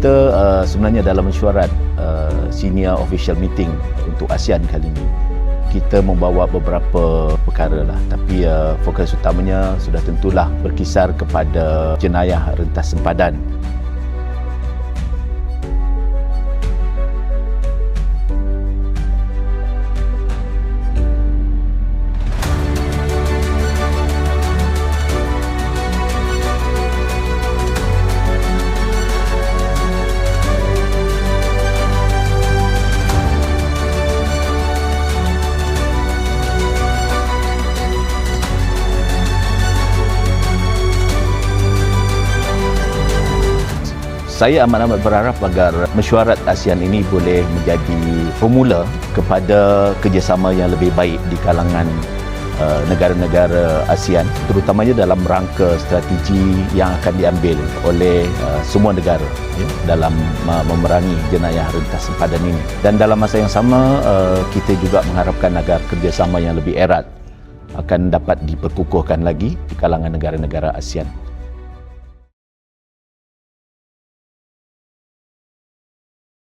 kita uh, sebenarnya dalam mesyuarat uh, senior official meeting untuk ASEAN kali ini kita membawa beberapa perkara lah. Tapi uh, fokus utamanya sudah tentulah berkisar kepada jenayah rentas sempadan saya amat-amat berharap agar mesyuarat ASEAN ini boleh menjadi formula kepada kerjasama yang lebih baik di kalangan uh, negara-negara ASEAN terutamanya dalam rangka strategi yang akan diambil oleh uh, semua negara ya, dalam memerangi jenayah rentas sempadan ini dan dalam masa yang sama uh, kita juga mengharapkan agar kerjasama yang lebih erat akan dapat diperkukuhkan lagi di kalangan negara-negara ASEAN.